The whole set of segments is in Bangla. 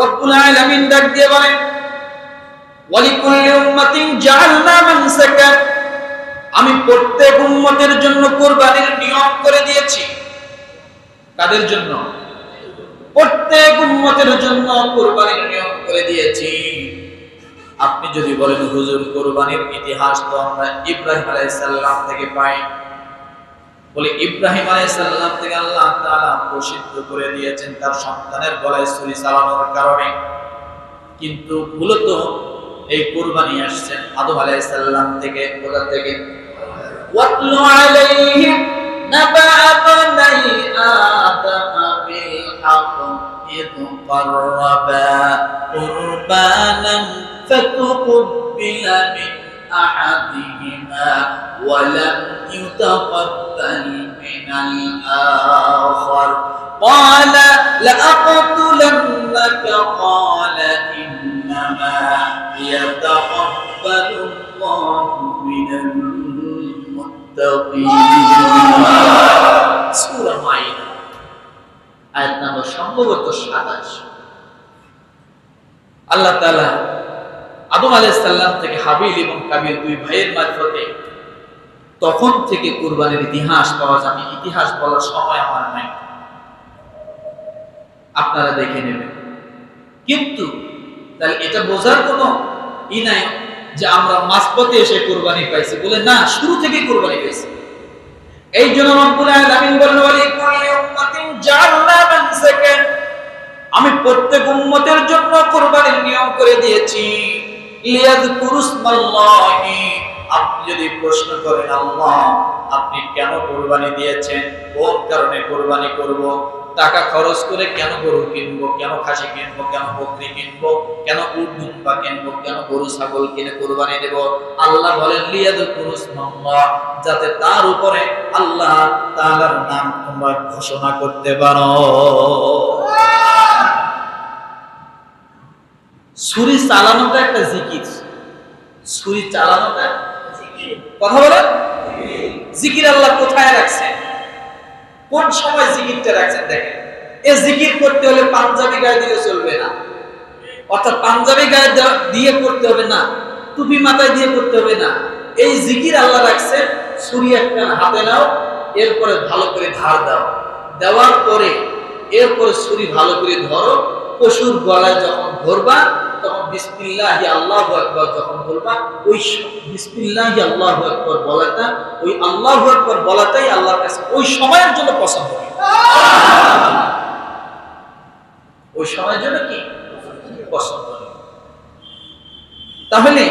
রব্বুল আলামিন ডাক দিয়ে বলেন উম্মাতিন জাআলনা মানসাকা। আমি প্রত্যেক উম্মতের জন্য কুরবানির নিয়ম করে দিয়েছি। কাদের জন্য? প্রত্যেক উম্মতের জন্য কুরবানির নিয়ম করে দিয়েছি। আপনি যদি বলেন, হুজুর, কুরবানির ইতিহাস তো আমরা ইব্রাহিম আলাইহিস সালাম থেকে পাই। বলে ইব্রাহিম আলাইহিস সালাম থেকে আল্লাহ তাআলা প্রসিদ্ধ করে দিয়েছেন তার সন্তানের গলায় ছুরি চালানোর কারণে কিন্তু মূলত এই কুরবানি আসছে আদম আলাইহিস সালাম থেকে কোথা থেকে ওয়াতলু আলাইহিম নাবা বানাই আদম বিল হক إذ قربا قربانا فتقبل من أحدهما ولم يتقبل من الآخر قال لأقتلنك قال إنما يتقبل الله من المتقين سورة মাইদা আয়াত নাম্বার সম্ভবত সাতাশ আল্লাহ তাআলা আদম আলাইহিস সালাম থেকে হাবিল এবং কাবিল দুই ভাইয়ের মারফতে তখন থেকে কুরবানির ইতিহাস পাওয়া যাবে। ইতিহাস বলার সময় আমার নাই। আপনারা দেখে নেবেন। কিন্তু তাহলে এটা বোঝার কোনো ই নাই যে আমরা মাঝপথে এসে কোরবানি পাইছি বলে না, শুরু থেকে কোরবানি পাইছি এই জন্য আমি প্রত্যেক উম্মতের জন্য কোরবানির নিয়ম করে দিয়েছি। আপনি যদি প্রশ্ন করেন, আল্লাহ, আপনি কেন কুরবানি দিয়েছেন? কোন কারণে কুরবানি করব? টাকা খরচ করে কেন গরু কিনবো? কেন খাসি কিনবো? কেন বকরি কিনবো? কেন উট, দুম্বা কিনবো? কেন গরু, ছাগল কিনে কুরবানি দেব? আল্লাহ বলেন লিয়াযকুরুসমাল্লাহ যাতে তার উপরে আল্লাহ তাআলার নাম তোমরা ঘোষণা করতে পারো। ছুরি চালানোটা একটা জিকির। ছুরি চালানোটা কথা বলেন জিকির আল্লাহ কোথায় রাখছেন কোন সময় জিকিরটা রাখছেন দেখেন? এ জিকির করতে হলে পাঞ্জাবি গায়ে দিয়ে চলবে না। অর্থাৎ পাঞ্জাবি গায়ে দিয়ে করতে হবে না। টুপি মাথায় দিয়ে করতে হবে না। এই জিকির আল্লাহ রাখছেন ছুরি একটা হাতে নাও, এরপরে ভালো করে ধার দাও। দেওয়ার পরে, এরপরে ছুরি ভালো করে ধরো, পশুর গলায় যখন ধরবা তখন যখন বলবা, ওই বলাটা, ওই বলাটাই আল্লাহর কাছে ওই সময়ের জন্য পছন্দ ওই সময়ের জন্য কি? পছন্দ তাহলে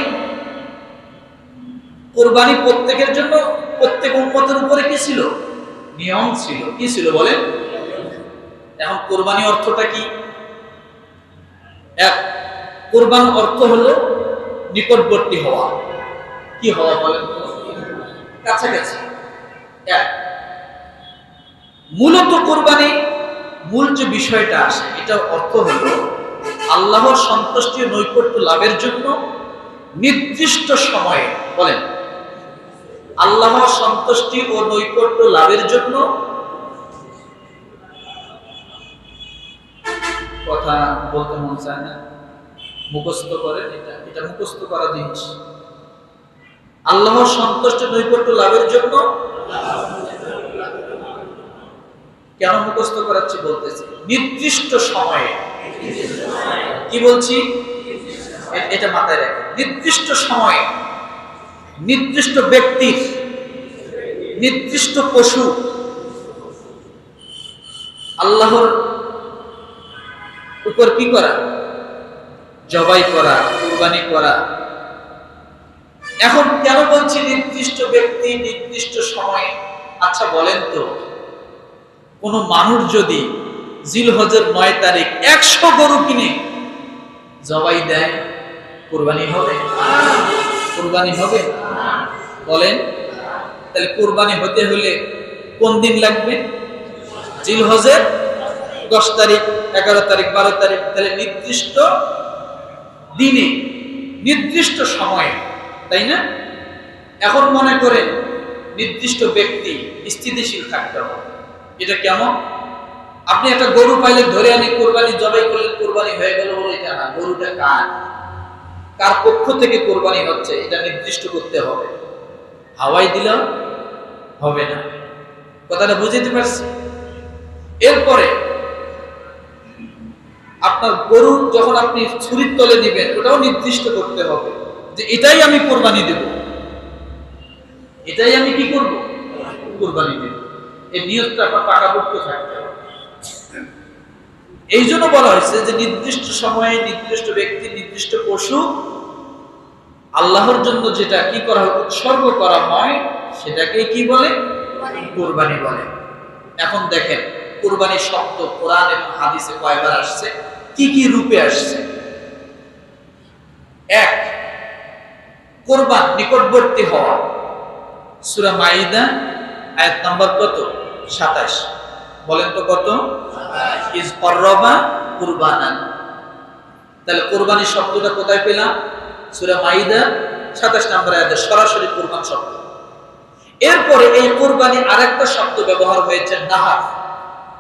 কোরবানি প্রত্যেকের জন্য, প্রত্যেক উন্মতের উপরে কি ছিল? নিয়ম ছিল। কি ছিল বলেন? এখন কোরবানি অর্থটা কি? এক কোরবান অর্থ হলো নিকটবর্তী হওয়া। কি হওয়া বলেন? কাছাকাছি। মূলত কোরবানি মূল যে বিষয়টা আসে এটার অর্থ হলো আল্লাহর সন্তুষ্টি নৈকট্য লাভের জন্য নির্দিষ্ট সময়ে বলেন, আল্লাহর সন্তুষ্টি ও নৈকট্য লাভের জন্য কথা বলতে মন চায় না? মুখস্থ করেন এটা এটা মুখস্থ করা জিনিস। আল্লাহর সন্তুষ্ট নৈকট্য লাভের জন্য? কেন মুখস্থ করাচ্ছি বলতেছি? নির্দিষ্ট সময়ে। কি বলছি? এটা মাথায় রাখেন। নির্দিষ্ট সময়ে। নির্দিষ্ট ব্যক্তির নির্দিষ্ট পশু। আল্লাহর উপর কি করা? জবাই করা, কুরবানি করা। এখন কেন বলছি নির্দিষ্ট ব্যক্তি, নির্দিষ্ট সময়ে? আচ্ছা বলেন তো, কোন মানুষ যদি জিলহজের নয় তারিখ একশো গরু কিনে, জবাই দেয়, কোরবানি হবে? কোরবানি হবে? বলেন, তাহলে কোরবানি হতে হলে কোন দিন লাগবে? জিলহজের দশ তারিখ, এগারো তারিখ, বারো তারিখ, তাহলে নির্দিষ্ট দিনে, নির্দিষ্ট সময়ে, তাই না? এখন মনে করে নির্দিষ্ট ব্যক্তি স্থিতিশীল থাকতে হবে। এটা কেমন? আপনি একটা গরু পাইলে ধরে আনি, কোরবানি, জবাই করলেন কোরবানি হয়ে গেল বলে এটা না। গরুটা কার? কার পক্ষ থেকে কোরবানি হচ্ছে, এটা নির্দিষ্ট করতে হবে। হাওয়াই দিলাম হবে না। কথাটা বুঝতে পারছি? এরপরে আপনার গরু যখন আপনি ছুরির তলে দিবেন ওটাও নির্দিষ্ট করতে হবে যে এটাই আমি কোরবানি দেব। এটাই আমি কি করব? কোরবানি দেব। এই নিয়তটা আপনার পাকাপোক্ত থাকতে হবে। এই জন্য বলা হয়েছে যে নির্দিষ্ট সময়ে নির্দিষ্ট ব্যক্তি নির্দিষ্ট পশু আল্লাহর জন্য যেটা কি করা হয় উৎসর্গ করা হয় সেটাকে কি বলে? কোরবানি। বলে। এখন দেখেন কোরবানি শব্দ কোরআন এবং হাদিসে কয়বার আসছে? কি কি রূপে আসছে? এক কোরবান নিকটবর্তী হওয়া। সূরা মাইদা আয়াত নাম্বার কত? 27 বলেন তো কত? ইজ করবা কুরবানান। তাহলে কোরবানি শব্দটা কোথায় পেলাম? সূরা মাইদা 27 নম্বর আয়াতে সরাসরি কোরবান শব্দ। এরপরে এই কোরবানি আরেকটা শব্দ ব্যবহার হয়েছে নাহার।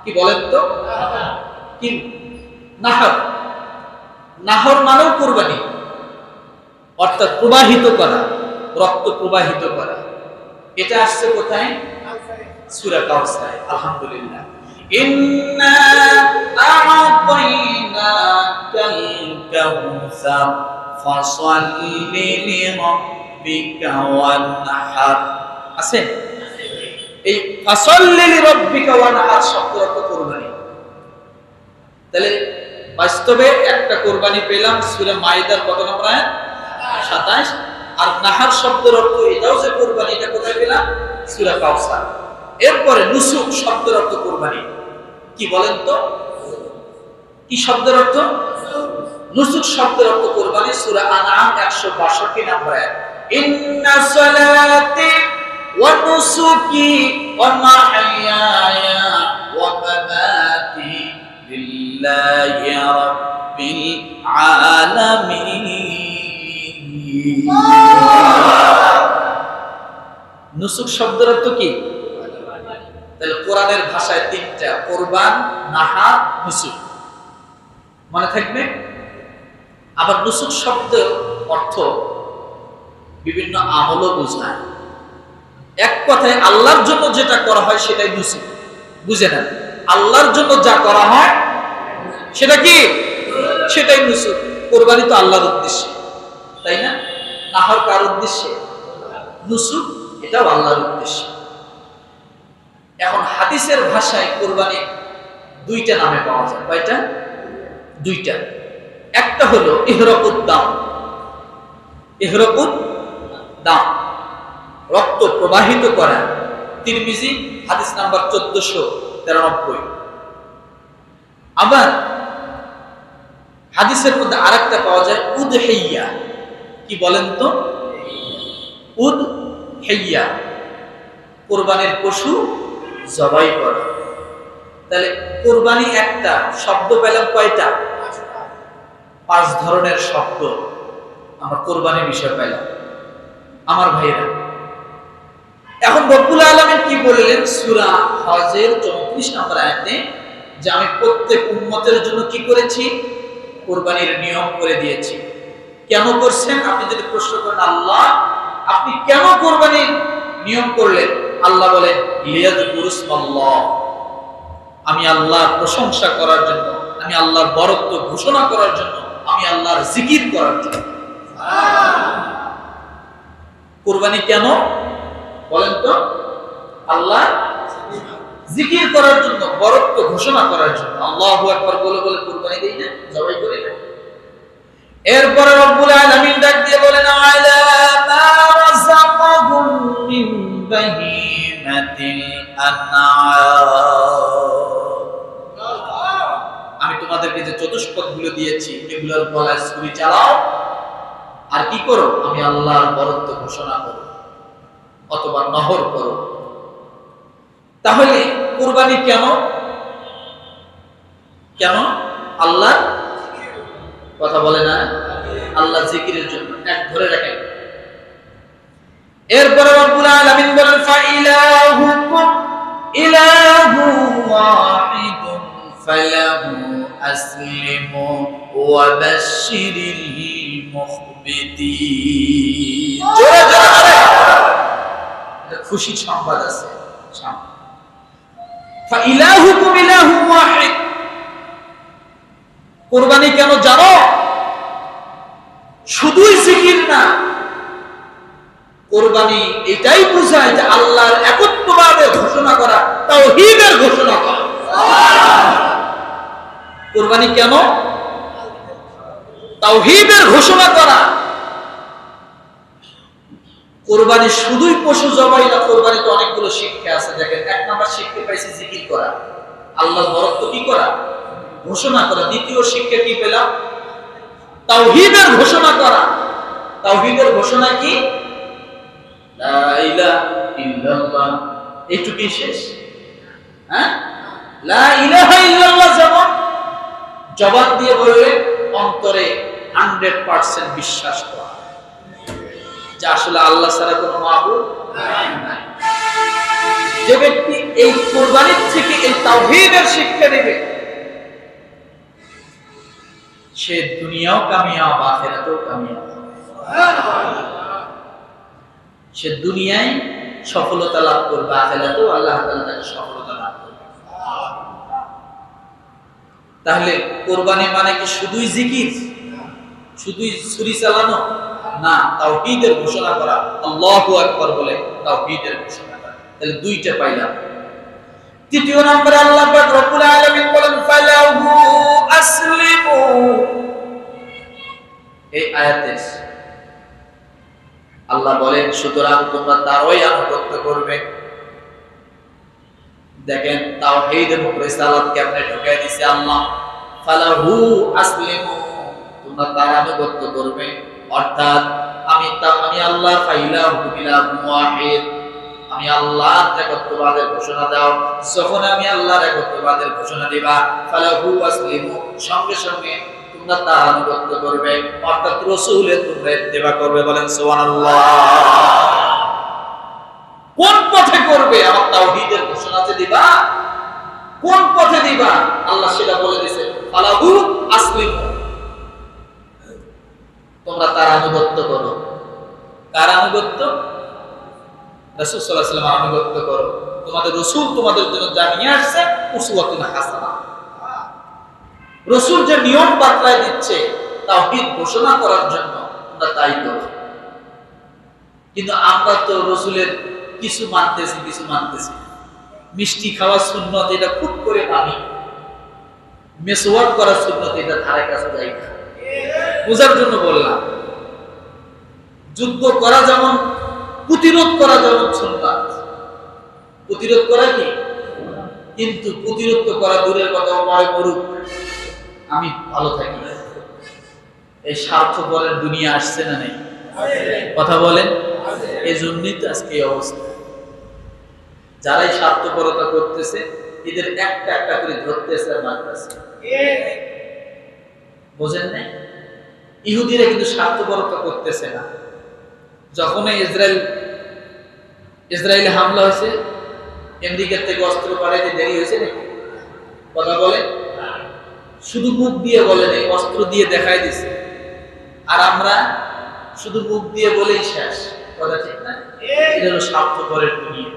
কি বলেন তো? কি? নাহার। নাহর মানেও কোরবানি। অর্থাৎ প্রবাহিত করা, রক্ত প্রবাহিত করা। এটা আসছে কোথায়? সূরা কাউসার আলহামদুলিল্লাহ। ইন্না আ'তাইনাকাল কাউসার ফাসাল্লি লিরাব্বিকা ওয়ানহার আছে? এই ফাসাল্লি লিরাব্বিকা ওয়ানহার শব্দ অর্থ কোরবানি। তাহলে বাস্তবে একটা কোরবানি পেলাম, সূরা মাইদার কত নম্বর আয়াত? 27 আর নাহার শব্দের অর্থ এটাও যে কোরবানি, এটা কোথায় পেলাম? সূরা কাউসার। এরপরে নুসুক শব্দের অর্থ কোরবানি। কি বলেন তো? কি শব্দের অর্থ? নুসুক শব্দের অর্থ কোরবানি, সূরা আনআম 162 নম্বর আয়াত। ইন্না সালাতি ওয়া নুসুকি ওয়া মামাতি লিল্লাহি রাব্বিল আলামিন নুসুক শব্দের অর্থ কি? তাহলে কোরআনের ভাষায় তিনটা, কোরবান, নাহা, নুসুক। মনে থাকবে? আবার নুসুক শব্দের অর্থ বিভিন্ন আমলও বোঝায়। এক কথায় আল্লাহর জন্য যেটা করা হয় সেটাই নুসুক। বুঝে নেন? আল্লাহর জন্য যা করা হয় সেটা কি? সেটাই নুসুক। কোরবানি তো আল্লাহর উদ্দেশ্যে, তাই না? নাহর কার উদ্দেশ্যে? নুসুক, এটাও আল্লাহর উদ্দেশ্যে। এখন হাদিসের ভাষায় কোরবানি দুইটা নামে পাওয়া যায়। কয়টা? দুইটা। একটা হলো ইহরকুদ দাম। ইহরকুদ দাম। রক্ত প্রবাহিত করা। তিরমিজি, হাদিস নাম্বার চোদ্দশো তেরানব্বই। আবার হাদিসের মধ্যে আরেকটা পাওয়া যায় উদ হেইয়া কি বলেন তো? উদ হেইয়া কোরবানির পশু জবাই করা। তাহলে কোরবানি একটা, শব্দ পেলাম কয়টা? পাঁচ ধরনের শব্দ আমরা কোরবানির বিষয় পেলাম। আমার ভাইরা এখন রব্বুল আলমের কি বললেন? সুরা হজের চৌত্রিশ নম্বর আয়াতে, যে আমি প্রত্যেক উন্মতের জন্য কি করেছি? কোরবানির নিয়ম করে দিয়েছি। কেন করছেন? আপনি যদি প্রশ্ন করেন, আল্লাহ, আপনি কেন কোরবানির নিয়ম করলেন? আল্লাহ বলেন আমি আল্লাহর প্রশংসা করার জন্য, আমি আল্লাহর বরত্ব ঘোষণা করার জন্য, আমি আল্লাহর জিকির করার জন্য। কোরবানি কেন? বলেন তো, আল্লাহ জিকির করার জন্য, বরত্ব ঘোষণা করার জন্য। আল্লাহ একবার বলে বলে কোরবানি দেই না জবাই করি না এরপরে রব্বুল আলামিন ডাক দিয়ে বলেন, আলা মা রাযাকাহুম মিন বাহিমাতিল আমি তোমাদেরকে যে চতুষ্পদগুলো দিয়েছি, এগুলোর গলায় ছুরি চালাও। আর কি করো? আমি আল্লাহর বরত্ব ঘোষণা করো, অথবা নহর করো। তাহলে কোরবানি কেন? কেন? আল্লাহ কথা বলে না। আল্লাহ জিকিরের জন্য। এক ধরে রাখেন। এরপরে রব্বুল আলামিন বলেন ইলাহু ফালাহু ওয়া বাশশিরিল মুখবিতিন। জোরে জোরে খুশি সংবাদ আছে। فإلهكم إله واحد কোরবানি কেন জানো শুধুই জিকির না কোরবানি এটাই বোঝায় যে আল্লাহর একত্ববাদের ঘোষণা করা তাওহীদের ঘোষণা করা কোরবানি কেন তাওহীদের ঘোষণা করা কোরবানি শুধুই পশু জবাই না, কোরবানিতে অনেকগুলো শিক্ষা আছে। দেখেন, এক নাম্বার শিক্ষা পাইছি জিকির করা। আল্লাহ বরত্ব কি করা? ঘোষণা করা। দ্বিতীয় শিক্ষা কি পেলাম? তাওহীদের ঘোষণা করা। তাওহীদের ঘোষণা কি? এইটুকুই শেষ? হ্যাঁ? যেমন জবান দিয়ে বললে অন্তরে হান্ড্রেড পার্সেন্ট বিশ্বাস করা। যে আসলে আল্লাহ ছাড়া কোনো মাহবুব যে ব্যক্তি এই কোরবানির থেকে এই শিক্ষা সে দুনিয়াও কামিয়াব, আখেরাতেও কামিয়াব। সে দুনিয়ায় সফলতা লাভ করবে, আখেরাতেও আল্লাহ তাআলা তাকে সফলতা লাভ করবে। তাহলে কোরবানি মানে কি শুধুই জিকির? শুধুই ছুরি চালানো? না, তাওহীদের ঘোষণা করা, আল্লাহু আকবার বলে তাওহীদের ঘোষণা করা। তাহলে দুইটা পাইলাম। তৃতীয় নম্বরে আল্লাহ পাক রব্বুল আলামিন বলেন, ফালাহু আসলিমু। এই আয়াতে আল্লাহ বলেন, সুতরাং তোমরা তারই আনুগত্য করবে। দেখেন, তাওহীদের উপরে সালাত কেমনে ঢুকাই দিছে আল্লাহ। ফালাহু আসলিমু। তোমরা তার আনুগত্য করবে। অর্থাৎ আমি তা আমি আল্লাহ আমি আল্লাহর একত্ববাদের ঘোষণা দাও। যখন আমি আল্লাহর একত্ববাদের ঘোষণা দিবা সঙ্গে সঙ্গে তোমরা আনুগত্য করবে। অর্থাৎ রসুলের তোমরা করবে, বলেন সুবহানাল্লাহ। কোন পথে করবে? আমার তাওহীদের ঘোষণা দিবা? কোন পথে দিবা? আল্লাহ সেটা বলে দিয়েছে ফালাহু আসলিমু। তোমরা তার আনুগত্য করো। কার আনুগত্য? রাসূল সাল্লাল্লাহু আলাইহি ওয়াসাল্লাম আনুগত্য করো। তোমাদের রাসূল তোমাদের জন্য যা নিয়ে আসছে, উসওয়াতুন হাসানা। রাসূল যে নিয়ম বাতলায় দিচ্ছে, তাওহীদ ঘোষণা করার জন্য তোমরা তাই করো। কিন্তু আমরা তো রসুলের কিছু মানতেছি কিছু মানতেছি মিষ্টি খাওয়া সুন্নত এটা খুব করে মানি। মেসওয়াক করার সুন্নত এটা ধারে কাছে যাই না। বোঝার জন্য বললাম। যুদ্ধ করা যেমন, প্রতিরোধ করা যেমন সুন্নাত প্রতিরোধ করা কি? কিন্তু প্রতিরোধ করা দূরের কথা মরে মরুক। আমি ভালো থাকি। এই স্বার্থপরের দুনিয়া আসছে না নেই। কথা বলেন। এই জন্যই তো আজকে এই অবস্থা। যারাই স্বার্থপরতা করতেছে, এদের একটা একটা করে ধরতেছে আর মারতেছে। বোঝেন নাই? ইহুদিরা কিন্তু স্বার্থপরতা করতেছে না। যখন ইসরায়েল, ইসরায়েলে হামলা হয়েছে, আমেরিকার থেকে অস্ত্র পাঠাইতে দেরি হয়েছে কথা বলে? শুধু মুখ দিয়ে বলে নেই, অস্ত্র দিয়ে দেখাই দিছে। আর আমরা শুধু মুখ দিয়ে বলেই শেষ। কথা ঠিক না? এটা হলো স্বার্থপরের দুনিয়া।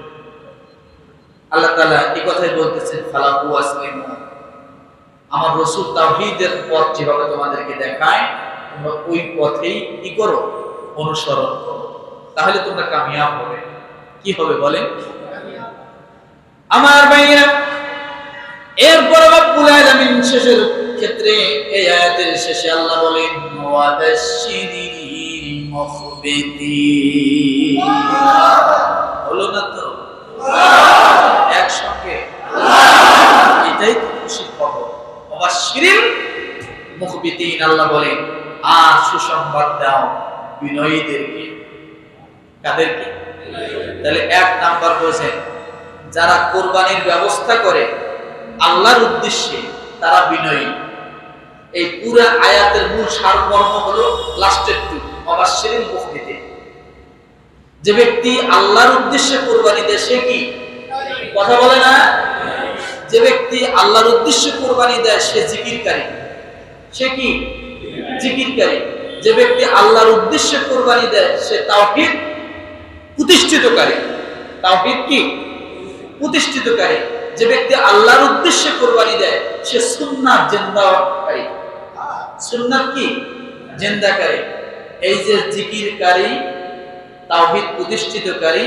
আল্লাহ তালা এই কথাই বলতেছেন ফালাকু আসলিমু আমার রসুল তাওহীদের পথ যেভাবে তোমাদেরকে দেখায় তোমরা ওই পথেই কি করো? অনুসরণ করো। তাহলে তোমরা কামিয়াব হবে। কি হবে বলেন আমার ভাইয়েরা, এরপর শেষের ক্ষেত্রে এই আয়াতের শেষে আল্লাহ বলেন ওয়াবাশশিরিল হলো না তো? একসঙ্গে? এটাই তো খুশির খবর। আল্লাহ বলেন। আর সুসংবাদ দাও বিনয়ীদেরকে। কাদেরকে? তাহলে এক নাম্বার বোঝেন যারা কোরবানির ব্যবস্থা করে, আল্লাহর উদ্দেশ্যে তারা বিনয়ী। এই পুরা আয়াতের মূল সারমর্ম হলো লাস্টের টু অবাশ্যের মুক্তিতে যে ব্যক্তি আল্লাহর উদ্দেশ্যে কোরবানি দেয়, সে কি? কথা বলে না? যে ব্যক্তি আল্লাহর উদ্দেশ্যে কোরবানি দেয়, সে জিকিরকারী। সে কি? জিকিরকারী যে ব্যক্তি আল্লাহর উদ্দেশ্যে কোরবানি দেয়, সে তাওহীদ প্রতিষ্ঠিতকারী তাওহীদ কি? প্রতিষ্ঠিতকারী যে ব্যক্তি আল্লাহর উদ্দেশ্যে কোরবানি দেয়, সে সুন্নাত জিন্দাকারী সুন্নাত কি? জিন্দাকারী এই যে জিকিরকারী, তাওহীদ প্রতিষ্ঠিতকারী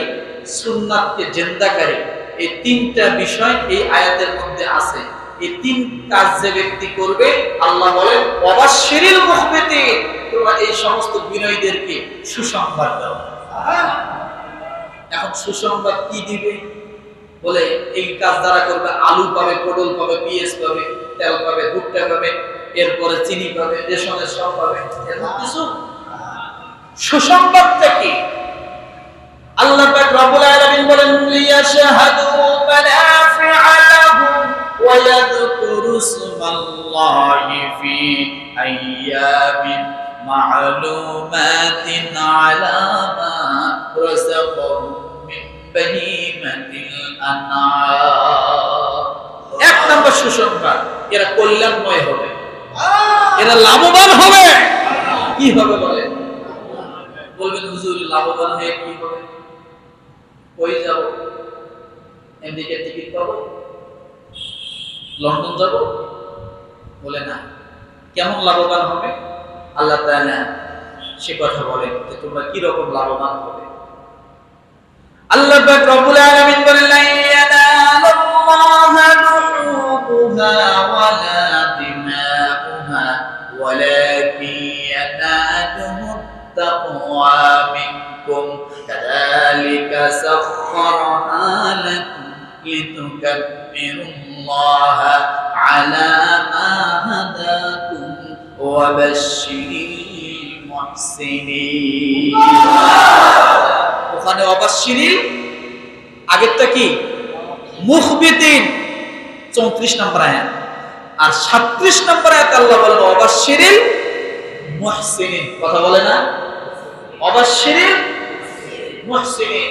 সুন্নাতকে জিন্দাকারী এই তিনটা বিষয় এই আয়াতের মধ্যে আছে। এই তিন কাজ যে ব্যক্তি করবে, আল্লাহ বলেন তোমরা এই সমস্ত বিনয়ীদেরকে সুসংবাদ দাও। এখন সুসংবাদ কি দিবে? বলে, এই কাজ দ্বারা করবে, আলু পাবে, পটল পাবে পিএস পাবে, তেল পাবে, ভুট্টা পাবে, এরপরে চিনি পাবে, রেশনের সব পাবে। কিছু? আল্লাহ বলেন ওয়া ইয়াযকুরু ইসমাল্লাহি ফি আইয়ামিন মা'লুমাতিন আলা মা রাযাকাহুম মিন বাহিমাতিল আন'আম এক নম্বর সুসংবাদ, এরা কল্যাণময় হবে। এরা লাভবান হবে। কি হবে বলে? বলবেন, হুজুর, লাভবান হয়ে কি হবে? কই যাব? আমেরিকার টিকিট পাবো? লন্ডন যাব বলে না। কেমন লাভবান হবে? আল্লাহ তাআলা সে কথা বলেন যে তোমরা কি লাভবান হবে। আল্লাহ রব্বুল আলামিন বলেন, লা ইয়ানালুল্লাহা ওয়ালা الله على ما هداكم وبشر المحسنين ওখানে অবাশিরি আগেরটা কি মুখবিতিন চৌত্রিশ নম্বর আয়াত আর সাত্রিশ নম্বর আয়াত আল্লাহ বলেন অবাশিরিল মুহসিনিন কথা বলে না অবাশিরিল মুহসিনিন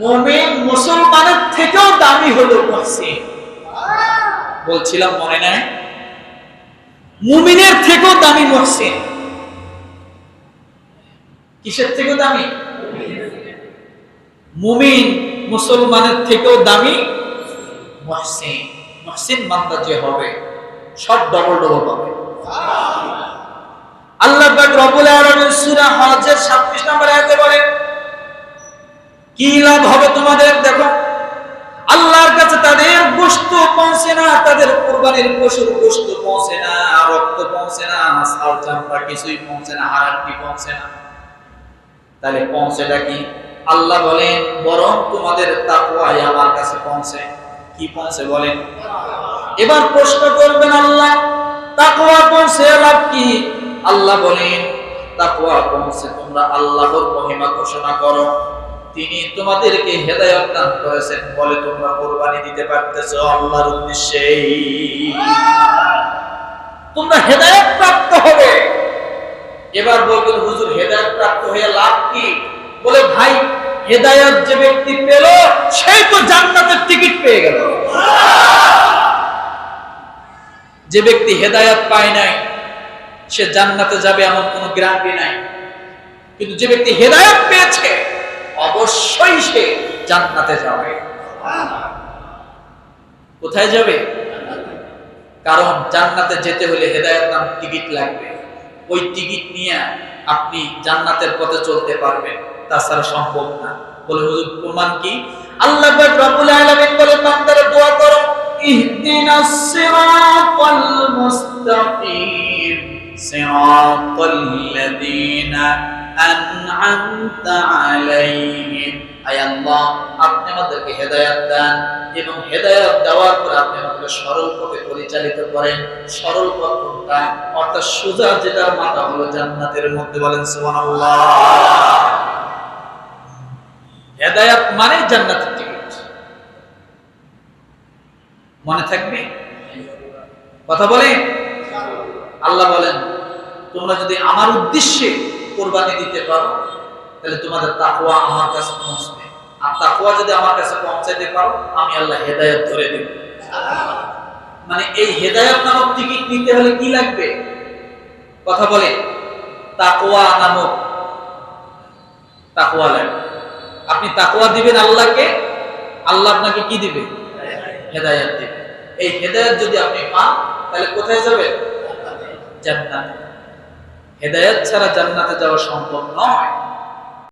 মুমিন মুসলমানের থেকেও দামি হলো মুহসিন বলছিলাম মনে নাই? মুমিনের থেকেও দামি মুহসিন কিসের থেকেও দামি? মুমিন মুসলমানের থেকেও দামি মুহসিন মুহসিন বান্দা যে হবে, সব ডবল ডবল পাবে। আল্লাহ পাক রব্বুল আলামিন সূরা হজের 36 নম্বর আয়াতে কি লাভ হবে তোমাদের? দেখো, আল্লাহর কাছে তাদের গোশত পৌঁছে না, তাদের কুরবানির পশুর গোশত পৌঁছে না, রক্ত পৌঁছে না সাল চামড়া কিছুই পৌঁছে না হাড়াটি পৌঁছে না। তাহলে পৌঁছেটা কি? আল্লাহ বলেন, বরং তোমাদের তাকওয়াই আমার কাছে পৌঁছে। কি পৌঁছে বলেন? এবার প্রশ্ন করবেন আল্লাহ, তাকওয়া পৌঁছে লাভ কি? আল্লাহ বলেন, তাকওয়া পৌঁছে তোমরা আল্লাহর মহিমা ঘোষণা করো। তিনি তোমাদেরকে হেদায়ত দান করেছেন বলে তোমরা কোরবানি দিতে পারতেছো আল্লাহর উদ্দেশ্যে। তোমরা হেদায়ত প্রাপ্ত হবে। এবার বলবেন, হুজুর, হেদায়ত প্রাপ্ত হয়ে লাভ কি? বলে, ভাই, হেদায়ত যে ব্যক্তি পেল সেই তো জান্নাতের টিকিট পেয়ে গেল। যে ব্যক্তি হেদায়ত পায় নাই, সে জান্নাতে যাবে এমন কোনো গ্যারান্টি নাই। কিন্তু যে ব্যক্তি হেদায়ত পেয়েছে অবশ্যই সে জান্নাতে যাবে। কোথায় যাবে? কারণ জান্নাতে যেতে হলে হেদায়ত নাম টিকিট লাগবে। ওই টিকিট নিয়ে আপনি জান্নাতের পথে চলতে পারবেন, তাছাড়া সম্ভব না। বলে হুজুর, প্রমাণ কি? আল্লাহ রব্বুল আলামিন বলেন, বান্দারা দোয়া করো ইহদিনাস সিরাতাল মুস্তাকিম সিরাতাল লাযিনা আমাদেরকে এবং দেওয়ার পর আপনি আমাদেরকে পরিচালিত করেন। সরল অর্থাৎ সোজা যেটার মাথা হলো জান্নাতের মধ্যে বলেন হেদায়াত মানে জান্নাতের টিকিট। মনে থাকবে? কথা বলে আল্লাহ বলেন, তোমরা যদি আমার উদ্দেশ্যে কোরবানি দিতে পারো, তাহলে তোমাদের তাকওয়া আমার কাছে পৌঁছবে। আর তাকওয়া যদি আমার কাছে পৌঁছাইতে পারো, আমি আল্লাহ হেদায়েত ধরে দেব। মানে এই হেদায়ত নামক টিকিট নিতে হলে কি লাগবে? কথা বলে, তাকওয়া নামক তাকুয়া লাগবে। আপনি তাকওয়া দিবেন আল্লাহকে, আল্লাহ আপনাকে কি দিবে? হেদায়ত দিবে। এই হেদায়ত যদি আপনি পান, তাহলে কোথায় যাবেন? জান্নাত। হেদায়ত ছাড়া জান্নাতে যাওয়া সম্ভব নয়।